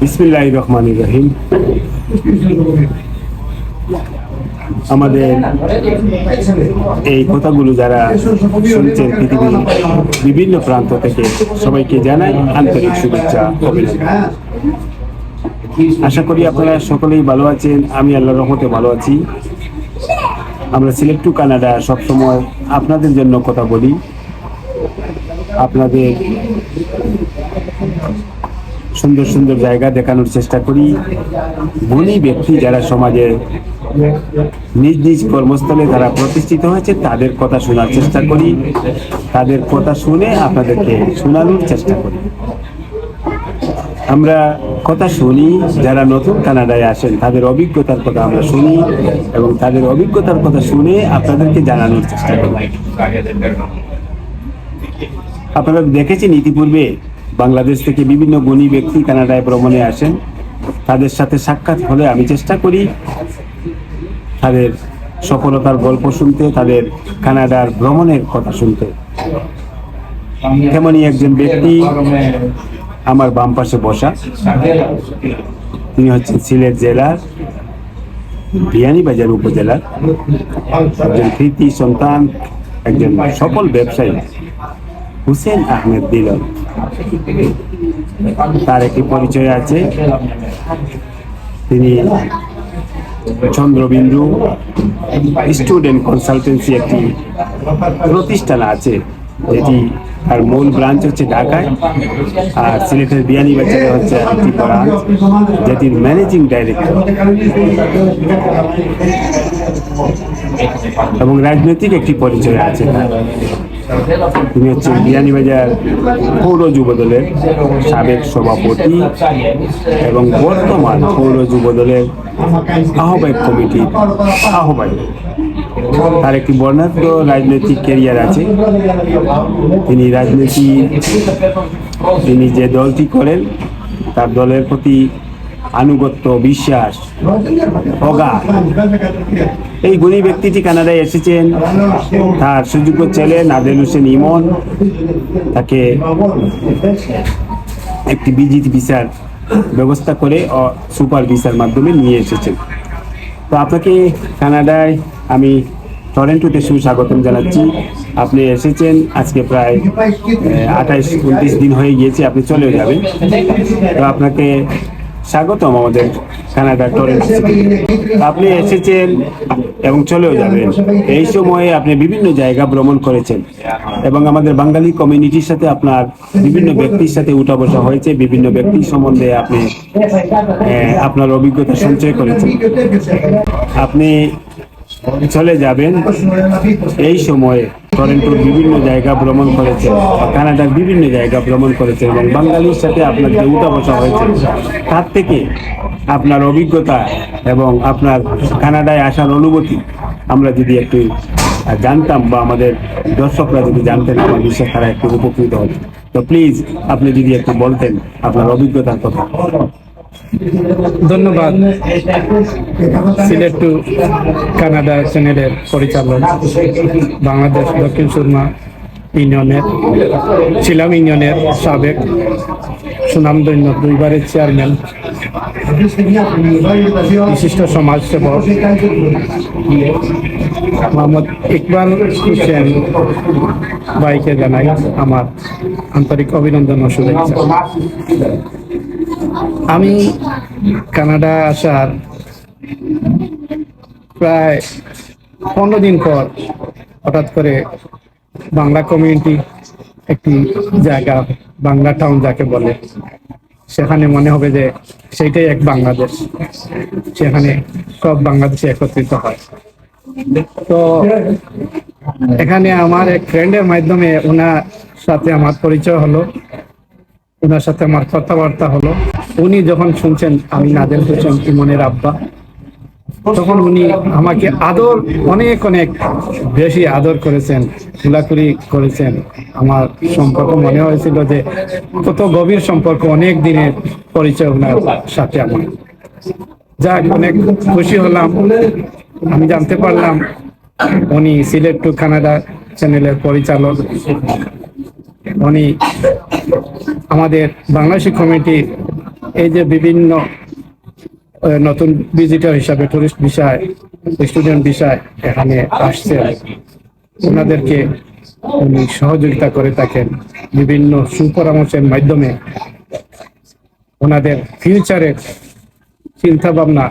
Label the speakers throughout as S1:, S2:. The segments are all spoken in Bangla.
S1: বিসমিল্লাহ রহমান রহিম। আমাদের এই কথাগুলো যারা শুনছেন পৃথিবীর বিভিন্ন প্রান্ত থেকে, সবাইকে জানাই আন্তরিক শুভেচ্ছা অভিনন্দন। আশা করি আপনারা সকলেই ভালো আছেন, আমি আল্লাহর রহমতে ভালো আছি। আমরা সিলেক্ট টু কানাডা সবসময় আপনাদের জন্য কথা বলি। আপনাদের সুন্দর সুন্দর জায়গা দেখানোর চেষ্টা করি। গুণী ব্যক্তি যারা সমাজে নিজ নিজ কর্মস্থলে যারা প্রতিষ্ঠিত হয়েছে, তাদের কথা শোনার চেষ্টা করি। তাদের কথা শুনে আপনাদেরকে শোনানোর চেষ্টা করি। আমরা কথা শুনি, যারা নতুন কানাডায় আসেন, তাদের অভিজ্ঞতার কথা আমরা শুনি এবং তাদের অভিজ্ঞতার কথা শুনে আপনাদেরকে জানানোর চেষ্টা করি। আপনারা দেখেছেন ইতিপূর্বে বাংলাদেশ থেকে বিভিন্ন গুণী ব্যক্তি কানাডায় ভ্রমণে আসেন। তাদের সাথে সাক্ষাৎ হলে আমি চেষ্টা করি তাদের সফলতার গল্প শুনতে, তাদের কানাডার ভ্রমণের কথা শুনতে। তেমনই একজন ব্যক্তি আমার বাম পাশে বসা। তিনি হচ্ছেন সিলেট জেলার বিয়ানীবাজার উপজেলার একজন কৃতি সন্তান, একজন সফল ব্যবসায়ী, হুসেন আহমেদ দিলন তার একটি পরিচয় আছে। তিনি চন্দ্রবিন্দু স্টুডেন্ট কনসালটেন্সি একটি প্রতিষ্ঠান আছে যেটি তার মূল ব্রাঞ্চ হচ্ছে ঢাকায়, আর সিলেটের বিয়ানীবাজারে হচ্ছে একটি ব্রাঞ্চ, যেটির ম্যানেজিং ডাইরেক্টর। এবং রাজনৈতিক একটি পরিচয় আছে তিনি হচ্ছেন বিয়ানীবাজার পৌর যুবদলের সাবেক সভাপতি এবং বর্তমান পৌর যুবদলের আহ্বায়ক কমিটির আহ্বায়ক। তার একটি বর্ণাঢ্য রাজনৈতিক ক্যারিয়ার আছে। তিনি রাজনীতি তিনি যে দলটি করেন, তার দলের প্রতি আনুগত্য, বিশ্বাস, অগাধ। এই গুণী ব্যক্তিটি কানাডায় এসেছেন। তার সুযোগ্য ছেলে নাদেল হোসেন ইমন। তাকে একটি বিজিত ভিসার ব্যবস্থা করে সুপার ভিসার মাধ্যমে নিয়ে এসেছেন। তো আপনাকে কানাডায় আমি টরেন্টোতে সুস্বাগতম জানাচ্ছি। আপনি এসেছেন, আজকে প্রায় আঠাইশ, উনত্রিশ দিন হয়ে গিয়েছে, আপনি চলেও যাবেন। তো আপনাকে স্বাগতম আমাদের কানাডা টরেন্টো আপনি এসেছেন এবং চলেও যাবেন। এই সময়ে আপনি বিভিন্ন জায়গা ভ্রমণ করেছেন এবং আমাদের বাঙালি কমিউনিটির সাথে আপনার বিভিন্ন ব্যক্তির সাথে উঠা বসা হয়েছে, বিভিন্ন ব্যক্তির সম্বন্ধে আপনি আপনার অভিজ্ঞতা সঞ্চয় করেছেন। আপনি চলে যাবেন এই সময়ে। টরেন্টোর বিভিন্ন জায়গা ভ্রমণ করেছেন, কানাডার বিভিন্ন জায়গা ভ্রমণ করেছেন এবং বাঙালির সাথে আপনার যে উঠা বসা হয়েছে, তার থেকে আপনার অভিজ্ঞতা এবং আপনার কানাডায় আসার অনুভূতি আমরা যদি একটু জানতাম বা আমাদের দর্শকরা যদি জানতেন, আমার বিশ্বাস তারা একটু উপকৃত হতো। তো প্লিজ আপনি যদি একটু বলতেন আপনার অভিজ্ঞতার কথা।
S2: ধন্যবাদ। সিলেট টু কানাডা চ্যানেলের পরিচালক বাংলাদেশ দক্ষিণ সুরমা ইউনিয়নের শিলাম ইউনিয়নের সাবেক সুনামধন্য দুইবারের চেয়ারম্যান, বিশিষ্ট সমাজসেবক মোহাম্মদ ইকবাল হোসেন ভাইকে জানাই আমার আন্তরিক অভিনন্দন ও শুভেচ্ছা। আমি কানাডা আসার প্রায় পনেরো দিন পর হঠাৎ করে বাংলা কমিউনিটি একটি জায়গা, বাংলা টাউন যাকে বলে, সেখানে মনে হবে যে সেইটাই এক বাংলাদেশ। সেখানে সব বাংলাদেশে একত্রিত হয়। তো এখানে আমার এক ফ্রেন্ডের মাধ্যমে ওনার সাথে আমার পরিচয় হলো ওনার সাথে আমার কথাবার্তা হলো। উনি যখন শুনছেন, আমি নাদেল হোসেন ইমনের আব্বা, তখন উনি আমাকে আদর, অনেক অনেক বেশি আদর করেছেন, খোলাখুলি করেছেন। আমার সম্পর্ক মনে হয়েছিল যে, কত গভীর সম্পর্ক, অনেক দিনের পরিচয় ওনার সাথে আমার। যাক, অনেক খুশি হলাম। আমি জানতে পারলাম, উনি সিলেট টু কানাডা চ্যানেলের পরিচালক। উনি আমাদের বাংলাদেশি কমিটি এই যে বিভিন্ন নতুন ভিজিটর হিসাবে টুরিস্ট বিষয় স্টুডেন্ট বিষয় এখানে আসছে। ওনাদেরকে উনি সহযোগিতা করে থাকেন বিভিন্ন সুপরামর্শের মাধ্যমে। ওনাদের ফিউচারের চিন্তা ভাবনা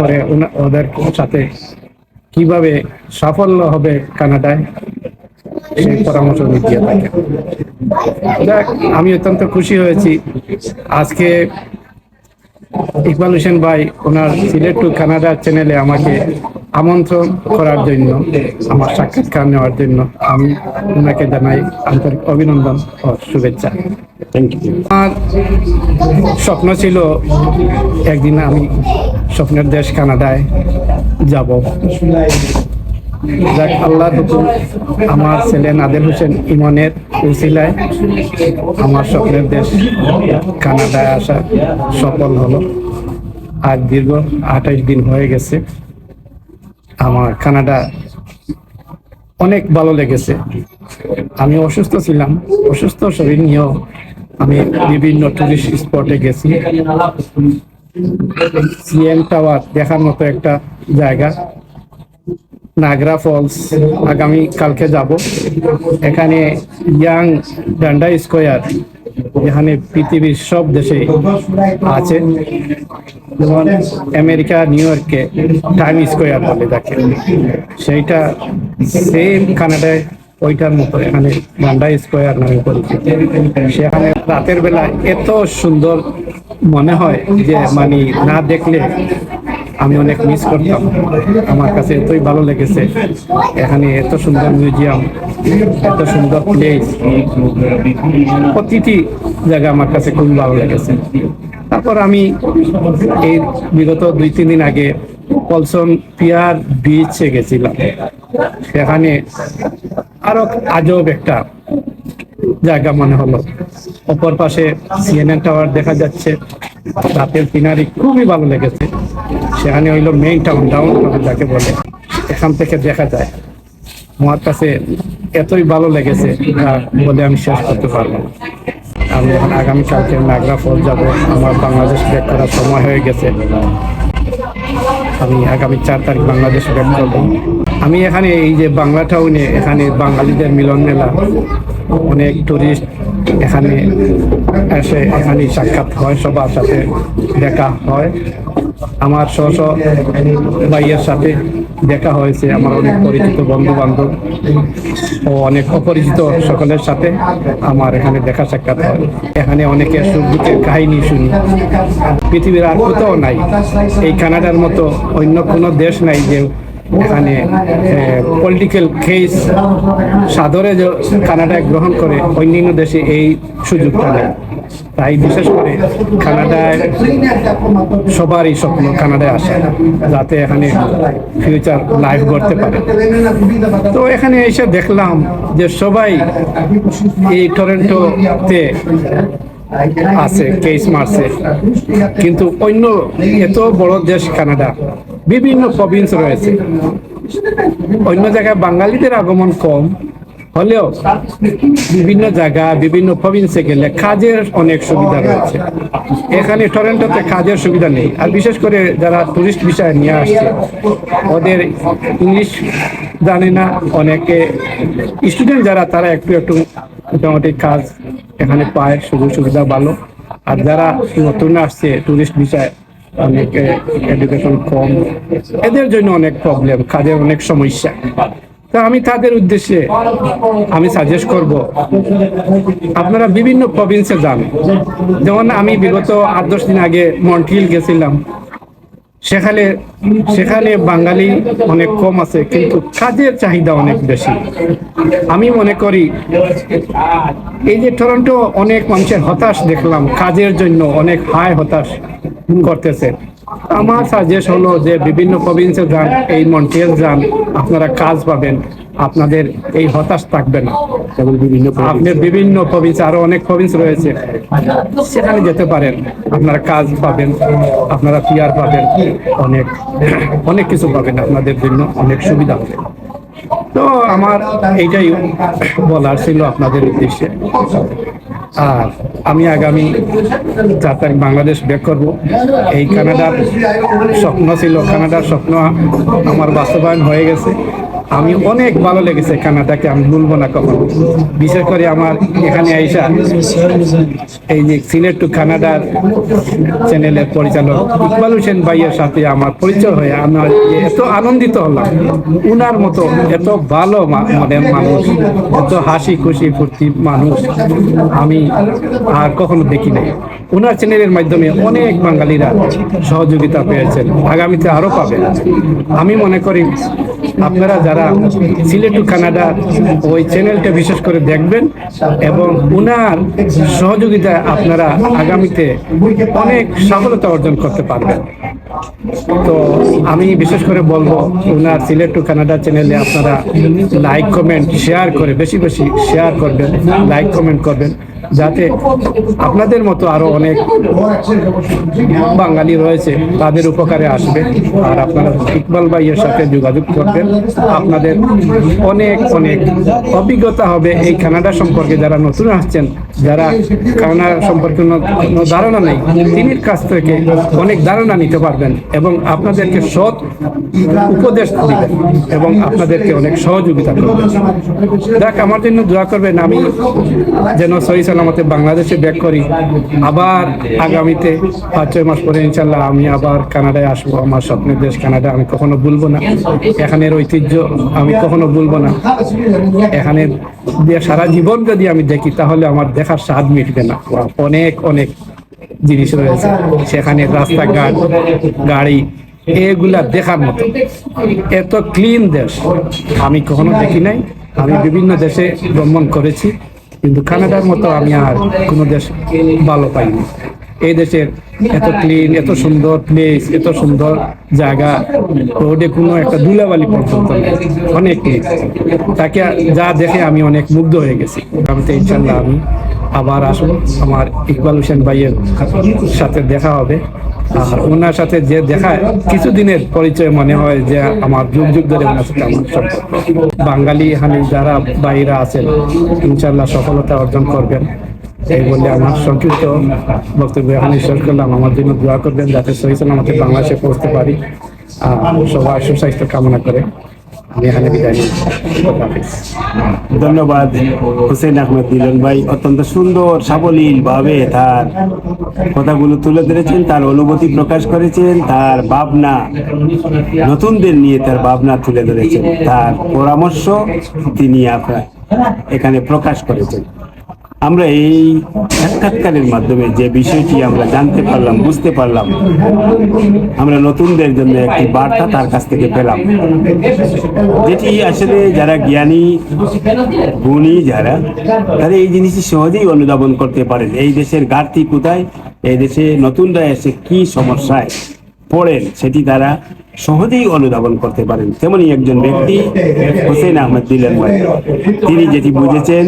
S2: করে ওদের সাথে কীভাবে সাফল্য হবে কানাডায়, সেই পরামর্শ দিয়ে থাকেন। আমি অত্যন্ত খুশি হয়েছি। আজকে ইকবাল হোসেন ভাই ওনার সিলেট টু কানাডা চ্যানেলে আমাকে আমন্ত্রণ করার জন্য আমার সাক্ষাৎকার নেওয়ার জন্য আমি ওনাকে জানাই আন্তরিক অভিনন্দন ও শুভেচ্ছা।
S1: থ্যাংক ইউ
S2: আমার স্বপ্ন ছিল একদিন আমি স্বপ্নের দেশ কানাডায় যাব। যাক, আল্লাহ হুকুম আমার ছেলে নাদের হোসেন ইমনের উসিলায় আমার স্বপ্নের দেশ কানাডায় আসা সফল হলো। আর দীর্ঘ আঠাইশ দিন হয়ে গেছে। আমার কানাডা অনেক ভালো লেগেছে। আমি অসুস্থ ছিলাম। অসুস্থ শরীর নিয়েও আমি বিভিন্ন টুরিস্ট স্পটে গেছি। সিএম টাওয়ার দেখার মতো একটা জায়গা। নাগরা ফলস আগামী কালকে যাব। এখানে ইয়াং ডান্ডা স্কোয়ার যেখানে পৃথিবীর সব দেশে আছে। যেমন আমেরিকা, নিউ ইয়র্কে টাইম স্কোয়ার বলে তাকে। সেইটা সেম কানাডায়, ওইটার মতো। এখানে ডান্ডা স্কোয়ার নামে পরিচিত। সেখানে রাতের বেলা এত সুন্দর মনে হয় যে মানে না দেখলে আমি অনেক মিস করতাম। আমার কাছে এতই ভালো লেগেছে। এখানে এত সুন্দর মিউজিয়াম এত সুন্দর প্লেস প্রতিটি জায়গা আমার কাছে খুব ভালো লেগেছে। তারপর আমি এই বিগত দুই, তিন দিন আগে পলসন পিয়ার বিচে গেছিলাম। সেখানে আরও আজব একটা জায়গা মনে হলো। অপর পাশে সিএনএন টাওয়ার দেখা যাচ্ছে। রাতের সিনারি খুবই ভালো লেগেছে। সেখানে হইল মেইন টাউন ডাউন টাউন যাকে বলে। এখান থেকে দেখা যায়, আমার কাছে এতই ভালো লেগেছে বলে আমি শেষ করতে পারব না। আমি এখন আগামীকালকে নাগরা ফল যাব, আমার বাংলাদেশ ব্যাক করার সময় হয়ে গেছে। আমি আগামী চার তারিখ বাংলাদেশ ব্যাক করব। আমি এখানে এই যে বাংলা টাউনে এখানে বাঙালিদের মিলন মেলা, অনেক টুরিস্ট এখানে এসে এখানে সাক্ষাৎ হয়, সবার সাথে দেখা হয়। আমার স্ব ভাইয়ের সাথে দেখা হয়েছে, আমার অনেক পরিচিত বন্ধু বান্ধব ও অনেক অপরিচিত সকলের সাথে আমার এখানে দেখা সাক্ষাৎ হয়। এখানে অনেকে সুখ দুঃখের কাহিনী শুনি। পৃথিবীর আর কোথাও নাই। এই কানাডার মতো অন্য কোনো দেশ নাই যে এখানে পলিটিক্যাল কেস সাদরে যে কানাডায় গ্রহণ করে, অন্যান্য দেশে এই সুযোগটা নেই। তাই বিশেষ করে কানাডায় সবারই স্বপ্ন কানাডায় আসে, যাতে এখানে ফিউচার লাইফ গড়তে পারে। তো এখানে এসে দেখলাম যে সবাই এই টরেন্টোতে আছে কেস মারছে। কিন্তু অন্য এত বড় দেশ কানাডা, বিভিন্ন প্রভিন্স রয়েছে। অন্য জায়গায় বাঙালিদের আগমন কম হলেও বিভিন্ন জায়গা, বিভিন্ন প্রভিন্সে গেলে কাজের অনেক সুবিধা রয়েছে। এখানে টরেন্টোতে কাজের সুবিধা নেই। আর বিশেষ করে যারা টুরিস্ট বিষয়ে নিয়ে আসছে, ওদের ইংলিশ জানে না, অনেকে স্টুডেন্ট যারা, তারা একটু একটু মোটামুটি কাজ এখানে পায়, সুযোগ সুবিধা ভালো। আর যারা নতুন আসছে টুরিস্ট বিষয়ে অনেক এডুকেশন কম। এদের জন্য অনেক প্রবলেম কাজের অনেক সমস্যা। তা আমি তাদের উদ্দেশ্যে আমি সাজেস্ট করব। আপনারা বিভিন্ন প্রভিন্সে যান। যেমন আমি বিগত আট, দশ দিন আগে মন্ট্রিল গেছিলাম। সেখানে সেখানে বাঙালি অনেক কম আছে, কিন্তু কাজের চাহিদা অনেক বেশি। আমি মনে করি, এই যে টরন্টো অনেক মানুষের হতাশ দেখলাম, কাজের জন্য অনেক হায় হতাশ করতেছে। আমার সাজেস্ট হলো যে বিভিন্ন প্রভিন্সে যান এই মন্ট্রিয়াল যান আপনারা কাজ পাবেন আপনাদের এই হতাশ থাকবে না।
S1: বিভিন্ন
S2: আপনার বিভিন্ন প্রভিন্স আরও অনেক প্রভিন্স রয়েছে সেখানে যেতে পারেন। আপনারা কাজ পাবেন আপনারা পিয়ার পাবেন অনেক অনেক কিছু পাবেন আপনাদের জন্য অনেক সুবিধা হবে। তো আমার এইটাই বলার ছিল আপনাদের উদ্দেশ্যে। আর আমি আগামী চার তারিখ বাংলাদেশ ব্যাক করব। এই কানাডার স্বপ্ন ছিল, কানাডার স্বপ্ন আমার বাস্তবায়ন হয়ে গেছে। আমি অনেক ভালো লেগেছে কানাডাকে, আমি ভুলবো না কখনো। বিশেষ করে আমার এখানে আইসা এই যে সিলেট টু কানাডার চ্যানেলের পরিচালক ইকবাল হোসেন ভাইয়ের সাথে আমার পরিচয় হয়ে আমার এত আনন্দিত হলাম। উনার মতো এত ভালো মনের মানুষ, এত হাসি খুশি ফুর্তি মানুষ আমি আর কখনো দেখি নাই। উনার চ্যানেলের মাধ্যমে অনেক বাঙালিরা সহযোগিতা পেয়েছেন, আগামীতে আরও পাবেন। আমি মনে করি আপনারা যারা সিলেট টু কানাডা ওই চ্যানেলটা বিশেষ করে দেখবেন এবং উনার সহযোগিতায় আপনারা আগামীতে অনেক সফলতা অর্জন করতে পারবেন। তো আমি বিশেষ করে বলব ওনার সিলেট টু কানাডা চ্যানেলে আপনারা লাইক, কমেন্ট, শেয়ার করে বেশি বেশি শেয়ার করবেন, লাইক, কমেন্ট করবেন। যাতে আপনাদের মতো আরও অনেক বাঙালি রয়েছে, তাদের উপকারে আসবে। আর আপনারা ইকবাল ভাইয়ের সাথে যোগাযোগ করবেন। আপনাদের অনেক অনেক অভিজ্ঞতা হবে এই কানাডা সম্পর্কে যারা নতুন আসছেন, যারা কানাডা সম্পর্কে কোনো- ধারণা নেই, তিনির কাছ থেকে অনেক ধারণা নিতে পারবেন এবং আপনাদেরকে সৎ উপদেশ দিবেন এবং আপনাদেরকে অনেক সহযোগিতা করবেন। দেখ আমার জন্য দোয়া করবেন, আমি যেন সহি সালামতে বাংলাদেশে ব্যাক করি। আবার আগামীতে পাঁচ, ছয় মাস পরে ইনশাল্লাহ আমি আবার কানাডায় আসব। আমার স্বপ্নের দেশ কানাডা, আমি কখনো ভুলবো না। এখানের ঐতিহ্য আমি কখনো ভুলবো না। এখানে সারা জীবন যদি আমি দেখি, তাহলে আমার দেখার স্বাদ মিটবে না। অনেক অনেক জিনিস রয়েছে। সেখানে রাস্তাঘাট, গাড়ি, এগুলা দেখার মতো। এত ক্লিন দেশ। আমি কখনো দেখি নাই। আমি বিভিন্ন দেশে ভ্রমণ করেছি। কিন্তু কানাডার মতো আমি আর কোনো দেশ ভালো পাইনি। এই দেশের এত ক্লিন এত সুন্দর প্লেস এত সুন্দর জায়গা রোডে কোনো একটা ধুলাবালি পর্যন্ত অনেক। তাকে যা দেখে আমি অনেক মুগ্ধ হয়ে গেছি। আমি তো ইনশাল্লাহ আমি আবার আসব। আমার ইকবাল হোসেন ভাইয়ের সাথে দেখা হবে। আর ওনার সাথে যে দেখা, কিছুদিনের পরিচয় মনে হয় যে আমার যুগ যুগ ধরে ওনার সাথে আমার সম্পর্ক। বাঙালি হানি যারা বাইরা আছেন ইনশাল্লাহ সফলতা অর্জন করবেন। এই বলে আমার সংক্ষিপ্ত বক্তব্য এখানে শেষ করলাম। আমার জন্য দোয়া করবেন যাতে সহি আমাকে বাংলাদেশে পৌঁছতে পারি। সবার সুস্বাস্থ্য কামনা করে।
S1: ধন্যবাদ হুসেন আহমেদ দিলন ভাই, অত্যন্ত সুন্দর, সাবলীল ভাবে তার কথাগুলো তুলে ধরেছেন, তার অনুভূতি প্রকাশ করেছেন, তার ভাবনা নতুনদের নিয়ে তার ভাবনা তুলে ধরেছেন, তার পরামর্শ তিনি আপনার এখানে প্রকাশ করেছেন। আমরা এই সাক্ষাৎকারের মাধ্যমে যে বিষয়টি আমরা জানতে পারলাম, বুঝতে পারলাম, আমরা নতুনদের জন্য একটি বার্তা তার কাছ থেকে পেলাম। যেটি আসলে যারা জ্ঞানী, গুণী যারা, তারা এই জিনিসটি সহজেই অনুধাবন করতে পারেন। এই দেশের ঘাটতি কোথায়? এই দেশে নতুনরা এসে কি সমস্যায় পড়েন, সেটি তারা সহজেই অনুধাবন করতে পারেন। তেমনি একজন ব্যক্তি, হোসেন আহমেদ দিলেন তিনি যেটি বুঝেছেন,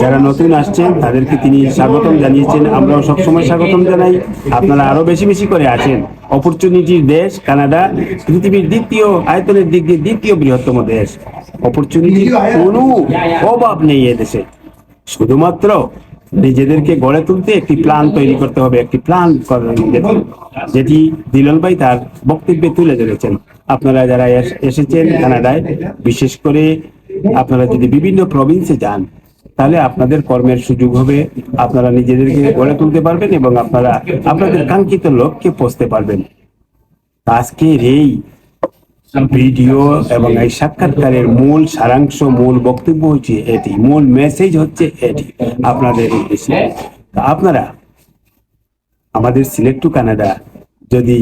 S1: যারা নতুন আসছেন, তাদেরকে তিনি স্বাগতম জানিয়েছেন। আমরাও সবসময় স্বাগতম জানাই। আপনারা আরও বেশি বেশি করে আসেন। অপরচুনিটির দেশ, কানাডা, পৃথিবীর দ্বিতীয়, আয়তনের দিক দিয়ে দ্বিতীয় বৃহত্তম দেশ। অপরচুনিটির কোনো অভাব নেই এদেশে শুধুমাত্র নিজেদেরকে গড়ে তুলতে একটি প্ল্যান তৈরি করতে হবে, একটি প্ল্যান যেটি দিলন ভাই তার বক্তব্যে তুলে ধরেছেন। আপনারা যারা এস- এসেছেন কানাডায়, বিশেষ করে আপনারা যদি বিভিন্ন প্রভিন্সে যান, তাহলে আপনাদের কর্মের সুযোগ হবে, আপনারা নিজেদেরকে গড়ে তুলতে পারবেন এবং আপনারা আপনাদের কাঙ্ক্ষিত লক্ষ্যে পৌঁছতে পারবেন। আজকের এই ভিডিও এবং এই সাক্ষাৎকারের মূল সারাংশ, মূল বক্তব্য হচ্ছে এটি। মূল মেসেজ হচ্ছে এটি, আপনাদের উদ্দেশ্যে। আপনারা আমাদের সিলেক্ট টু কানাডা যদি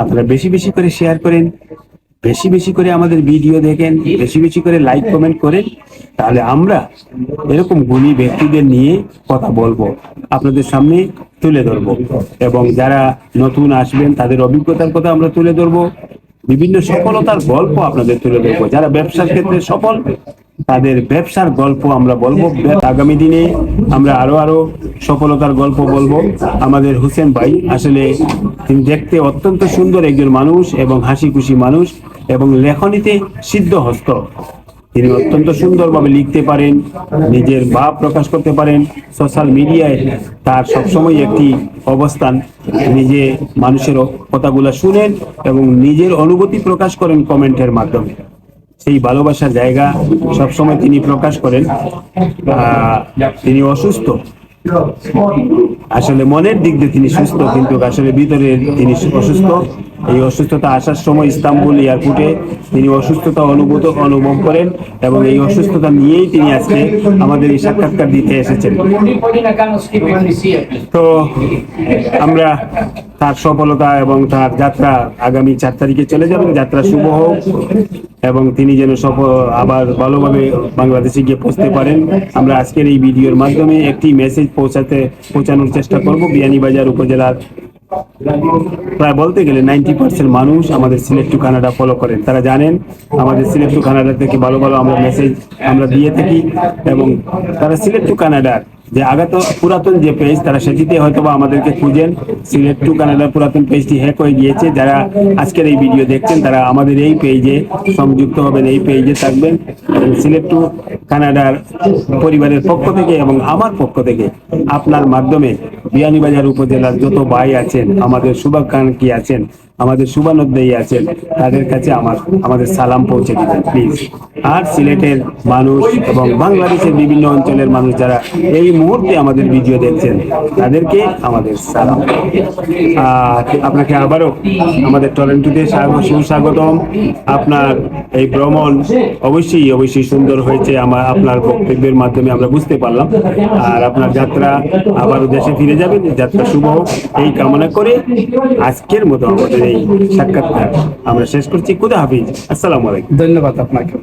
S1: আপনারা বেশি বেশি করে শেয়ার করেন, বেশি বেশি করে আমাদের ভিডিও দেখেন, বেশি বেশি করে লাইক কমেন্ট করেন, তাহলে আমরা এরকম গুণী ব্যক্তিদের নিয়ে কথা বলব, আপনাদের সামনে তুলে ধরবো। এবং যারা নতুন আসবেন, তাদের অভিজ্ঞতার কথা আমরা তুলে ধরবো। বিভিন্ন সফলতার গল্প আপনাদের তুলে ধরবো। যারা ব্যবসার ক্ষেত্রে সফল, তাদের ব্যবসার গল্প আমরা বলব। আগামী দিনে আমরা আরও আরও সফলতার গল্প বলব। আমাদের হুসেন ভাই আসলে তিনি দেখতে অত্যন্ত সুন্দর একজন মানুষ এবং হাসি খুশি মানুষ এবং লেখনীতে সিদ্ধ হস্ত তিনি অত্যন্ত সুন্দরভাবে লিখতে পারেন, নিজের ভাব প্রকাশ করতে পারেন সোশ্যাল মিডিয়ায় তার সবসময় একটি অবস্থান। নিজে মানুষের কথাগুলো শুনেন এবং নিজের অনুভূতি প্রকাশ করেন কমেন্টের মাধ্যমে। সেই ভালোবাসার জায়গা সবসময় তিনি প্রকাশ করেন। তিনি অসুস্থ। আসলে মনের দিক দিয়ে তিনি সুস্থ, কিন্তু আসলে ভিতরে তিনি অসুস্থ। এই অসুস্থতা আসার সময় ইস্তাম্বুল এয়ারপোর্টে তিনি অসুস্থতা অনুভূত, অনুভব করেন এবং এই অসুস্থতা নিয়েই তিনি আজকে আমাদের এই সাক্ষাৎকার দিতে এসেছেন. তো আমরা তার সফলতা এবং তার যাত্রা আগামী চার তারিখে চলে যাবেন যাত্রা শুভ হোক এবং তিনি যেন সফল, আবার ভালোভাবে বাংলাদেশে গিয়ে পৌঁছতে পারেন। আমরা আজকের এই ভিডিওর মাধ্যমে একটি মেসেজ পৌঁছাতে, পৌঁছানোর চেষ্টা করব। বিয়ানীবাজার উপজেলার প্রায় বলতে গেলে নাইনটি পার্সেন্ট মানুষ আমাদের সিলেট টু কানাডা ফলো করেন তারা জানেন, আমাদের সিলেট টু কানাডা থেকে ভালো ভালো আমরা মেসেজ আমরা দিয়ে থাকি এবং তারা সিলেট টু কানাডার। যে আগত পুরাতন যে পেজ তারা সেটিতে হয়তো বা আমাদেরকে খুঁজেন। সিলেট টু কানাডার পুরাতন পেজটি হ্যাক হয়ে গিয়েছে। যারা আজকের এই ভিডিও দেখছেন, তারা আমাদের এই পেজে সংযুক্ত হবেন, এই পেজে থাকবেন। এবং সিলেক্ট টু কানাডার পরিবারের পক্ষ থেকে এবং আমার পক্ষ থেকে আপনার মাধ্যমে বিয়ানীবাজার উপজেলার যত ভাই আছেন, আমাদের শুভাকাঙ্ক্ষী আছেন আমাদের শুভানুদ্দায়ী আছেন, তাদের কাছে আমার, আমাদের সালাম পৌঁছে দিবেন, প্লিজ। আর সিলেটের মানুষ এবং বাংলাদেশের বিভিন্ন অঞ্চলের মানুষ যারা এই মুহূর্তে আমাদের ভিডিও দেখছেন, তাদেরকে আমাদের সালাম। আর আপনাকে আবারও আমাদের টরেন্টোতে স্বাগত, সুস্বাগতম। আপনার এই ভ্রমণ অবশ্যই অবশ্যই সুন্দর হয়েছে আমার, আপনার বক্তব্যের মাধ্যমে আমরা বুঝতে পারলাম। আর আপনার যাত্রা আবারও দেশে ফিরে যাবেন, যাত্রা শুভ হোক, এই কামনা করে আজকের মতো আমাদের এই সাক্ষাৎকার। আমরা শেষ করছি। খুদা হাফিজ। আসসালামু আলাইকুম।
S2: ধন্যবাদ আপনাকে।